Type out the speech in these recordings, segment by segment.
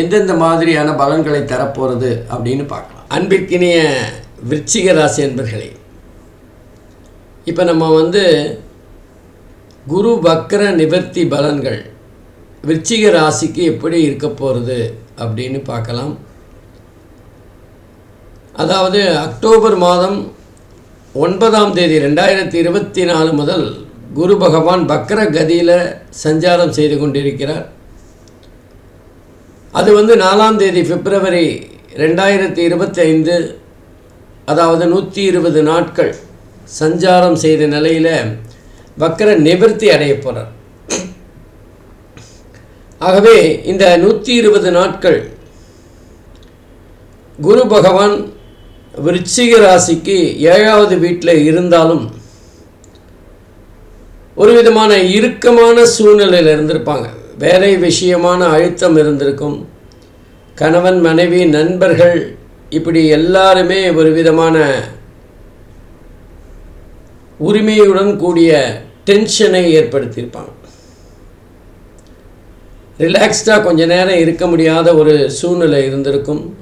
எந்தெந்த மாதிரியான பலன்களை தரப்போகிறது அப்படின்னு பார்க்கலாம். அன்பிற்கினிய விருச்சிக ராசி என்பர்களே இப்போ நம்ம வந்து குரு வக்கர நிவர்த்தி பலன்கள் விருச்சிக ராசிக்கு எப்படி இருக்க போகிறது அப்படின்னு பார்க்கலாம். அதாவது அக்டோபர் மாதம் ஒன்பதாம் தேதி ரெண்டாயிரத்தி இருபத்தி நாலு முதல் குரு பகவான் பக்ர கதியில் சஞ்சாரம் செய்து கொண்டிருக்கிறார். அது வந்து நாலாம் தேதி பிப்ரவரி ரெண்டாயிரத்தி இருபத்தி ஐந்து அதாவது நூற்றி இருபது நாட்கள் சஞ்சாரம் செய்த நிலையில் வக்கர நிவர்த்தி அடைய போகிறார் ஆகவே இந்த நூற்றி இருபது நாட்கள் குரு பகவான் விருச்சிக ராசிக்கு ஏழாவது வீட்டில் இருந்தாலும் ஒரு விதமான இறுக்கமான சூழ்நிலையில் இருந்திருப்பாங்க. வேலை விஷயமான அழுத்தம் இருந்திருக்கும். கணவன் மனைவி நண்பர்கள் இப்படி எல்லாருமே ஒரு விதமான உரிமையுடன் கூடிய டென்ஷனை ஏற்படுத்தியிருப்பாங்க. ரிலாக்ஸ்டாக கொஞ்ச நேரம் இருக்க முடியாத ஒரு சூழ்நிலை இருந்திருக்கும்.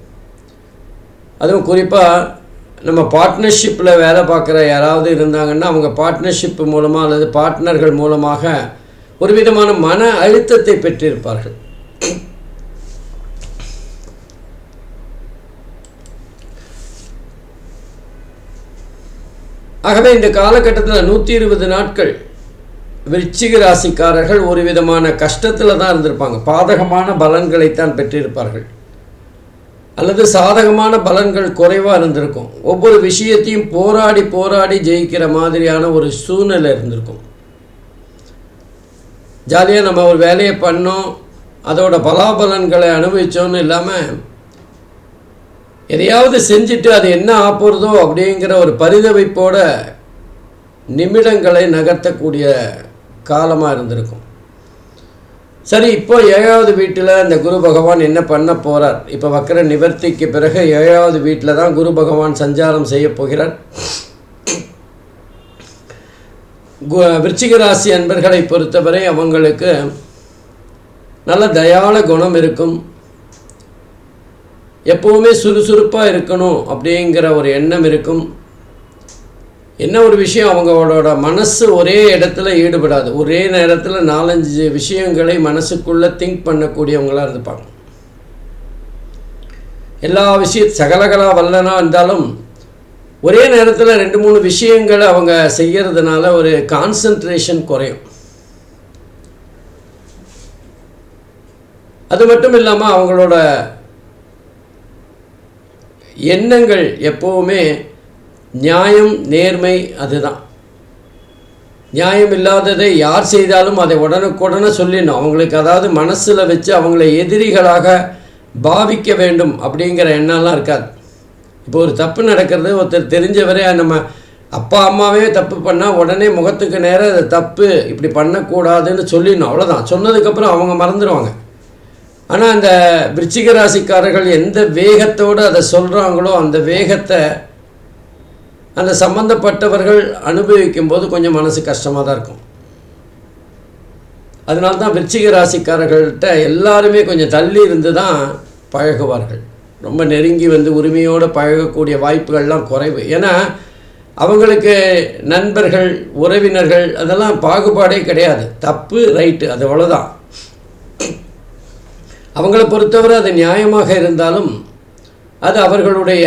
அதுவும் குறிப்பாக நம்ம பார்ட்னர்ஷிப்பில் வேலை பார்க்குற யாராவது இருந்தாங்கன்னா அவங்க பார்ட்னர்ஷிப் மூலமாக அல்லது பார்ட்னர்கள் மூலமாக ஒரு விதமான மன அழுத்தத்தை பெற்றிருப்பார்கள். ஆகவே இந்த காலகட்டத்தில் நூற்றி இருபது நாட்கள் விருச்சிக ராசிக்காரர்கள் ஒரு விதமான கஷ்டத்தில் தான் இருந்திருப்பாங்க. பாதகமான பலன்களைத்தான் பெற்றிருப்பார்கள். அல்லது சாதகமான பலன்கள் குறைவாக இருந்திருக்கும். ஒவ்வொரு விஷயத்தையும் போராடி போராடி ஜெயிக்கிற மாதிரியான ஒரு சூழ்நிலை இருந்திருக்கும். ஜாலியாக நம்ம ஒரு வேலையை பண்ணோம். அதோட பலாபலன்களை அனுபவித்தோன்னு இல்லாமல் எதையாவது செஞ்சுட்டு அது என்ன ஆப்புறதோ அப்படிங்கிற ஒரு பரிதவிப்போட நிமிடங்களை நகர்த்தக்கூடிய காலமாக இருந்திருக்கும். சரி இப்போ ஏழாவது வீட்டில் இந்த குரு பகவான் என்ன பண்ண போகிறார் இப்போ வக்கர நிவர்த்திக்கு பிறகு ஏழாவது வீட்டில் தான் குரு பகவான் சஞ்சாரம் செய்ய போகிறார். விருச்சிக ராசி அன்பர்களை பொறுத்தவரை அவங்களுக்கு நல்ல தயான குணம் இருக்கும். எப்போவுமே சுறுசுறுப்பாக இருக்கணும் அப்படிங்கிற ஒரு எண்ணம் இருக்கும். என்ன ஒரு விஷயம் அவங்களோட மனசு ஒரே இடத்துல ஈடுபடாது. ஒரே நேரத்தில் நாலஞ்சு விஷயங்களை மனசுக்குள்ளே திங்க் பண்ணக்கூடியவங்களாக இருந்துப்பாங்க. எல்லா விஷயம் சகலகலா வல்லனா இருந்தாலும் ஒரே நேரத்தில் ரெண்டு மூணு விஷயங்கள் அவங்க செய்கிறதுனால ஒரு கான்சன்ட்ரேஷன் குறையும். அது மட்டும் இல்லாமல் அவங்களோட எண்ணங்கள் எப்போவுமே நியாயம் நேர்மை அதுதான். நியாயம் இல்லாததை யார் செய்தாலும் அதை உடனுக்குடனே சொல்லிடணும். அவங்களுக்கு அதாவது மனசில் வச்சு அவங்கள எதிரிகளாக பாவிக்க வேண்டும் அப்படிங்கிற எண்ணம்லாம் இருக்காது. இப்போ ஒரு தப்பு நடக்கிறது ஒருத்தர் தெரிஞ்சவரே நம்ம அப்பா அம்மாவே தப்பு பண்ணால் உடனே முகத்துக்கு நேரம் அது தப்பு இப்படி பண்ணக்கூடாதுன்னு சொல்லிடணும். அவ்வளோதான் சொன்னதுக்கப்புறம் அவங்க மறந்துடுவாங்க ஆனால் அந்த விருச்சிக ராசிக்காரர்கள் எந்த வேகத்தோடு அதை சொல்கிறாங்களோ அந்த வேகத்தை அந்த சம்பந்தப்பட்டவர்கள் அனுபவிக்கும் போது கொஞ்சம் மனசு கஷ்டமாக தான் இருக்கும். அதனால தான் விருச்சிக ராசிக்காரர்கள்ட்ட எல்லாருமே கொஞ்சம் தள்ளி இருந்து தான் பழகுவார்கள். ரொம்ப நெருங்கி வந்து உரிமையோடு பழகக்கூடிய வாய்ப்புகள்லாம் குறைவு. ஏன்னா அவங்களுக்கு நண்பர்கள் உறவினர்கள் அதெல்லாம் பாகுபாடே கிடையாது. தப்பு ரைட்டு அது அவ்வளோதான் அவங்கள பொறுத்தவரை அது நியாயமாக இருந்தாலும் அது அவர்களுடைய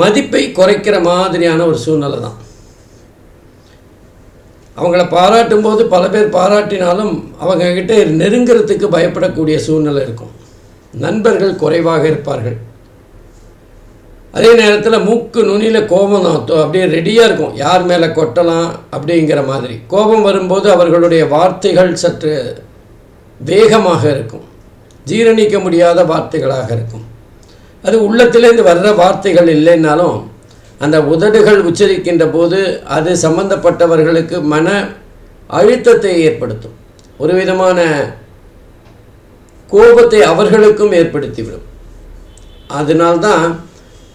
மதிப்பை குறைக்கிற மாதிரியான ஒரு சூழ்நிலை தான். அவங்கள பாராட்டும் போது பல பேர் பாராட்டினாலும் அவங்கக்கிட்ட நெருங்கிறதுக்கு பயப்படக்கூடிய சூழ்நிலை இருக்கும். நண்பர்கள் குறைவாக இருப்பார்கள். அதே நேரத்தில் மூக்கு நுனியில் கோபம் தான் அப்படியே ரெடியாக இருக்கும். யார் மேலே கொட்டலாம் அப்படிங்கிற மாதிரி. கோபம் வரும்போது அவர்களுடைய வார்த்தைகள் சற்று வேகமாக இருக்கும். ஜீரணிக்க முடியாத வார்த்தைகளாக இருக்கும். அது உள்ளத்திலேருந்து வர்ற வார்த்தைகள் இல்லைன்னாலும் அந்த உதடுகள் உச்சரிக்கின்ற போது அது சம்பந்தப்பட்டவர்களுக்கு மன அழுத்தத்தை ஏற்படுத்தும். ஒரு விதமான கோபத்தை அவர்களுக்கும் ஏற்படுத்திவிடும். அதனால்தான்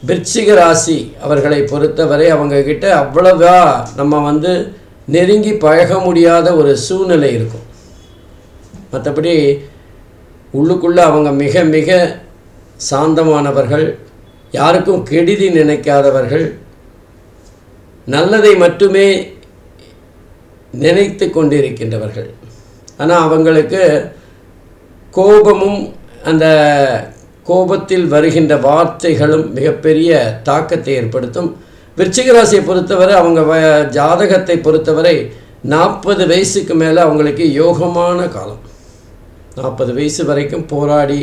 விருச்சிக ராசி அவர்களை பொறுத்தவரை அவங்கக்கிட்ட அவ்வளவா நம்ம வந்து நெருங்கி பழக முடியாத ஒரு சூழ்நிலை இருக்கும். மற்றபடி உள்ளுக்குள்ளே அவங்க மிக மிக சாந்தமானவர்கள் யாருக்கும் கெடுதி நினைக்காதவர்கள் நல்லதை மட்டுமே நினைத்து கொண்டிருக்கின்றவர்கள். ஆனால் அவங்களுக்கு கோபமும் அந்த கோபத்தில் வருகின்ற வார்த்தைகளும் மிகப்பெரிய தாக்கத்தை ஏற்படுத்தும். விருச்சிக ராசியை பொறுத்தவரை அவங்க வ ஜாதகத்தை பொறுத்தவரை நாற்பது வயசுக்கு மேலே அவங்களுக்கு யோகமான காலம். நாற்பது வயசு வரைக்கும் போராடி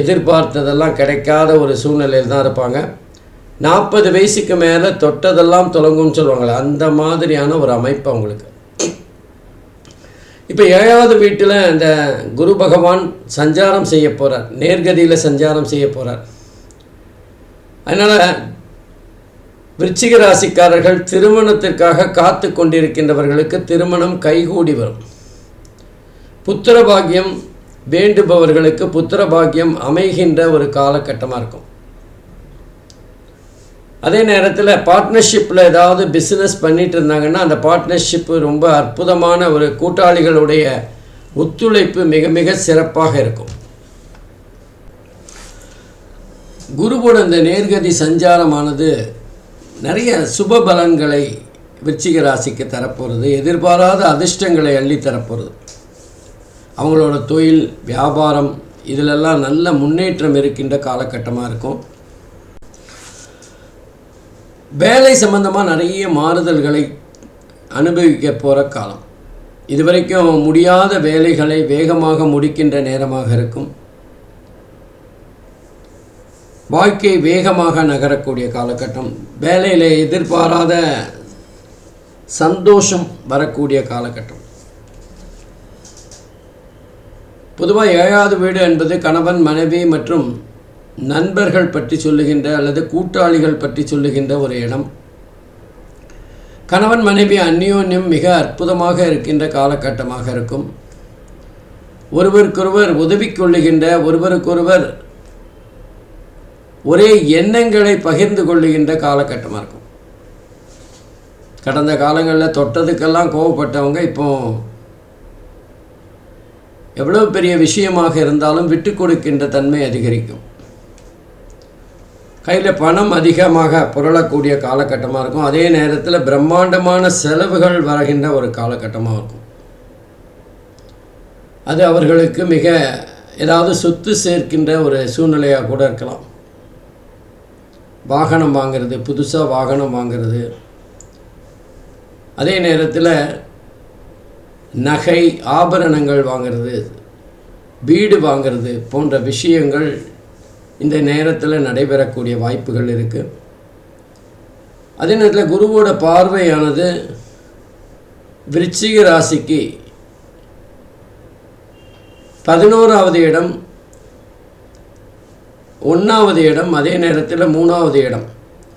எதிர்பார்த்ததெல்லாம் கிடைக்காத ஒரு சூழ்நிலையில் தான் இருப்பாங்க. நாற்பது வயசுக்கு மேலே தொட்டதெல்லாம் தொடங்கும்னு சொல்லுவாங்களே அந்த மாதிரியான ஒரு அமைப்பு அவங்களுக்கு. இப்போ ஏழாவது வீட்டில் அந்த குரு பகவான் சஞ்சாரம் செய்ய போகிறார் நேர்கதியில் சஞ்சாரம் செய்ய போகிறார் அதனால் விருச்சிக ராசிக்காரர்கள் திருமணத்திற்காக காத்து கொண்டிருக்கின்றவர்களுக்கு திருமணம் கைகூடி வரும். புத்திர பாக்கியம் வேண்டுபவர்களுக்கு புத்திர பாக்கியம் அமைகின்ற ஒரு காலகட்டமாக இருக்கும். அதே நேரத்தில் பார்ட்னர்ஷிப்பில் ஏதாவது பிஸ்னஸ் பண்ணிட்டு இருந்தாங்கன்னா அந்த பார்ட்னர்ஷிப்பு ரொம்ப அற்புதமான ஒரு கூட்டாளிகளுடைய ஒத்துழைப்பு மிக மிக சிறப்பாக இருக்கும். குருவோட இந்த நேர்கதி சஞ்சாரமானது நிறைய சுப பலன்களை விருச்சிக ராசிக்கு தரப்போகிறது எதிர்பாராத அதிர்ஷ்டங்களை அள்ளி தரப்போகிறது அவங்களோட தொழில் வியாபாரம் இதிலெல்லாம் நல்ல முன்னேற்றம் இருக்கின்ற காலகட்டமாக இருக்கும். வேலை சம்மந்தமாக நிறைய மாறுதல்களை அனுபவிக்க போகிற காலம். இதுவரைக்கும் முடியாத வேலைகளை வேகமாக முடிக்கின்ற நேரமாக இருக்கும். வாழ்க்கை வேகமாக நகரக்கூடிய காலகட்டம். வேலையில் எதிர்பாராத சந்தோஷம் வரக்கூடிய காலகட்டம். பொதுவாக ஏழாவது வீடு என்பது கணவன் மனைவி மற்றும் நண்பர்கள் பற்றி சொல்லுகின்ற அல்லது கூட்டாளிகள் பற்றி சொல்லுகின்ற ஒரு இடம். கணவன் மனைவி அந்யோன்யம் மிக அற்புதமாக இருக்கின்ற காலகட்டமாக இருக்கும். ஒருவருக்கொருவர் உதவி கொள்ளுகின்ற ஒருவருக்கொருவர் ஒரே எண்ணங்களை பகிர்ந்து கொள்ளுகின்ற காலகட்டமாக இருக்கும். கடந்த காலங்களில் தொட்டதுக்கெல்லாம் கோவப்பட்டவங்க இப்போ எவ்வளவு பெரிய விஷயமாக இருந்தாலும் விட்டு கொடுக்கின்ற தன்மை அதிகரிக்கும். கையில் பணம் அதிகமாக புரளக்கூடிய காலகட்டமாக இருக்கும். அதே நேரத்தில் பிரம்மாண்டமான செலவுகள் வருகின்ற ஒரு காலகட்டமாக இருக்கும். அது அவர்களுக்கு மிக ஏதாவது சொத்து சேர்க்கின்ற ஒரு சூழ்நிலையாக கூட இருக்கலாம். வாகனம் வாங்கிறது புதுசாக வாகனம் வாங்கிறது. அதே நேரத்தில் நகை ஆபரணங்கள் வாங்கிறது வீடு வாங்கிறது போன்ற விஷயங்கள் இந்த நேரத்தில் நடைபெறக்கூடிய வாய்ப்புகள் இருக்குது அதே நேரத்தில் குருவோட பார்வையானது விருச்சிக ராசிக்கு பதினோராவது இடம் ஒன்றாவது இடம் அதே நேரத்தில் மூணாவது இடம்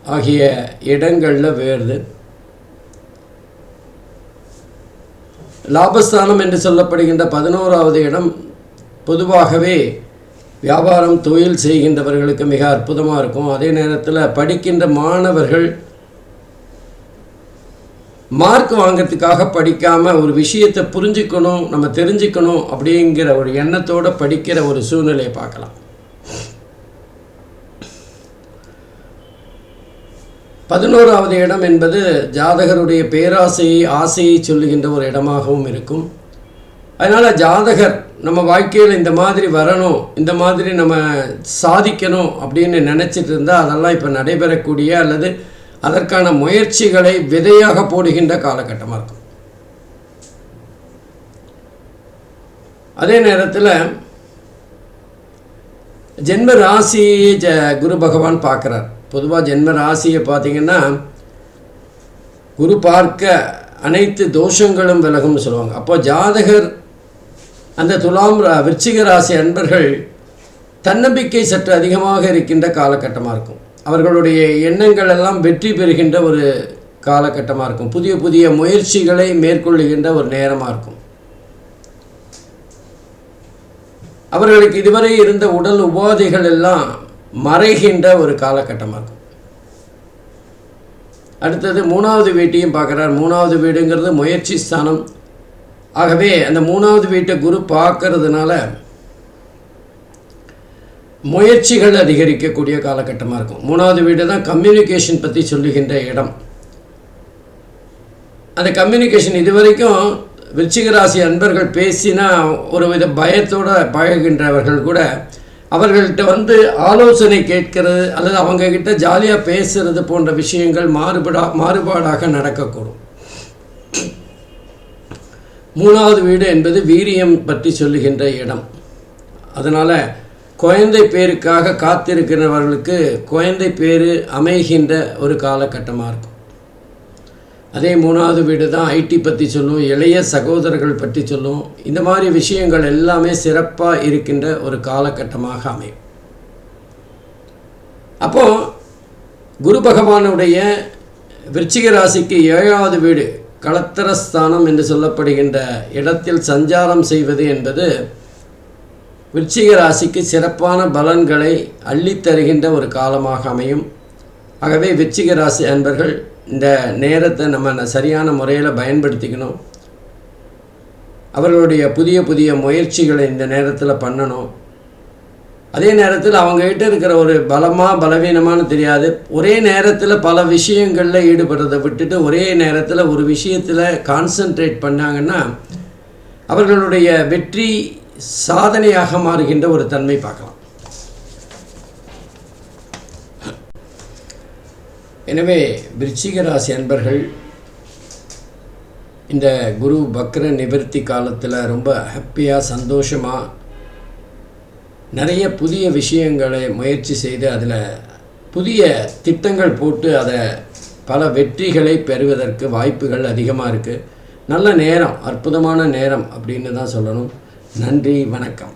ஆகிய இடங்களில் வேறுது. லாபஸ்தானம் என்று சொல்லப்படுகின்ற பதினோராவது இடம் பொதுவாகவே வியாபாரம் தொழில் செய்கின்றவர்களுக்கு மிக அற்புதமாக இருக்கும். அதே நேரத்தில் படிக்கின்ற மாணவர்கள் மார்க் வாங்கிறதுக்காக படிக்காமல் ஒரு விஷயத்தை புரிஞ்சுக்கணும் நம்ம தெரிஞ்சுக்கணும் அப்படிங்கிற ஒரு எண்ணத்தோடு படிக்கிற ஒரு சூழ்நிலையை பார்க்கலாம். பதினோராவது இடம் என்பது ஜாதகருடைய பேராசையை ஆசையை சொல்லுகின்ற ஒரு இடமாகவும் இருக்கும். அதனால் ஜாதகர் நம்ம வாழ்க்கையில் இந்த மாதிரி வரணும் இந்த மாதிரி நம்ம சாதிக்கணும் அப்படின்னு நினச்சிட்டு இருந்தால் அதெல்லாம் இப்போ நடைபெறக்கூடிய அல்லது அதற்கான முயற்சிகளை விதையாக போடுகின்ற காலகட்டமாக இருக்கும். அதே நேரத்தில் ஜென்ம ராசியை ஜ குரு பகவான் பார்க்குறார். பொதுவாக ஜென்ம ராசியை பார்த்தீங்கன்னா குரு பார்க்க அனைத்து தோஷங்களும் விலகும்னு சொல்லுவாங்க. அப்போ ஜாதகர் அந்த துலாம் விருச்சிக ராசி அன்பர்கள் தன்னம்பிக்கை சற்று அதிகமாக இருக்கின்ற காலகட்டமாக இருக்கும். அவர்களுடைய எண்ணங்கள் எல்லாம் வெற்றி பெறுகின்ற ஒரு காலகட்டமாக இருக்கும். புதிய புதிய முயற்சிகளை மேற்கொள்ளுகின்ற ஒரு நேரமாக இருக்கும். அவர்களுக்கு இதுவரை இருந்த உடல் உபாதைகள் எல்லாம் மறைகின்ற ஒரு காலகட்டமாக இருக்கும். அடுத்தது மூணாவது வீட்டையும் பார்க்குறார். மூணாவது வீடுங்கிறது முயற்சி ஸ்தானம். ஆகவே அந்த மூணாவது வீட்டை குரு பார்க்கறதுனால முயற்சிகள் அதிகரிக்கக்கூடிய காலகட்டமாக இருக்கும். மூணாவது வீடு தான் கம்யூனிகேஷன் பற்றி சொல்லுகின்ற இடம். அந்த கம்யூனிகேஷன் இதுவரைக்கும் வரைக்கும் விருச்சிகராசி அன்பர்கள் பேசினா ஒரு வித பயத்தோடு பழகின்றவர்கள் கூட அவர்கள்ட்ட வந்து ஆலோசனை கேட்கிறது அல்லது அவங்கக்கிட்ட ஜாலியாக பேசுறது போன்ற விஷயங்கள் மாறுபடா மாறுபாடாக நடக்கக்கூடும். மூணாவது வீடு என்பது வீரியம் பற்றி சொல்லுகின்ற இடம். அதனால் குழந்தை பேருக்காக காத்திருக்கிறவர்களுக்கு குழந்தை பேரு அமைகின்ற ஒரு காலகட்டமாக இருக்கும். அதே மூணாவது வீடு தான் ஐடி பற்றி சொல்லும் இளைய சகோதரர்கள் பற்றி சொல்லும் இந்த மாதிரி விஷயங்கள் எல்லாமே சிறப்பாக இருக்கின்ற ஒரு காலகட்டமாக அமையும். அப்போது குரு பகவானுடைய விருச்சிக ராசிக்கு ஏழாவது வீடு களத்திரஸ்தானம் என்று சொல்லப்படுகின்ற இடத்தில் சஞ்சாரம் செய்வது என்பது விருச்சிக ராசிக்கு சிறப்பான பலன்களை அள்ளித் தருகின்ற ஒரு காலமாக அமையும். ஆகவே விருச்சிக ராசி அன்பர்கள் இந்த நேரத்தை நம்ம சரியான முறையில் பயன்படுத்திக்கணும். அவர்களுடைய புதிய புதிய முயற்சிகளை இந்த நேரத்தில் பண்ணணும். அதே நேரத்தில் அவங்ககிட்ட இருக்கிற ஒரு பலமாக பலவீனமானு தெரியாது. ஒரே நேரத்தில் பல விஷயங்களில் ஈடுபடுறதை விட்டுட்டு ஒரே நேரத்தில் ஒரு விஷயத்தில் கான்சென்ட்ரேட் பண்ணாங்கன்னா அவர்களுடைய வெற்றி சாதனையாக மாறுகின்ற ஒரு தன்மை பார்க்கலாம். எனவே விருச்சிக ராசி அன்பர்கள் இந்த குரு பக்ர நிவர்த்தி காலத்தில் ரொம்ப ஹாப்பியாக சந்தோஷமாக நிறைய புதிய விஷயங்களை முயற்சி செய்து அதில் புதிய திட்டங்கள் போட்டு அதை பல வெற்றிகளை பெறுவதற்கு வாய்ப்புகள் அதிகமாக இருக்குது நல்ல நேரம் அற்புதமான நேரம் அப்படின்னு தான் சொல்லணும். நன்றி வணக்கம்.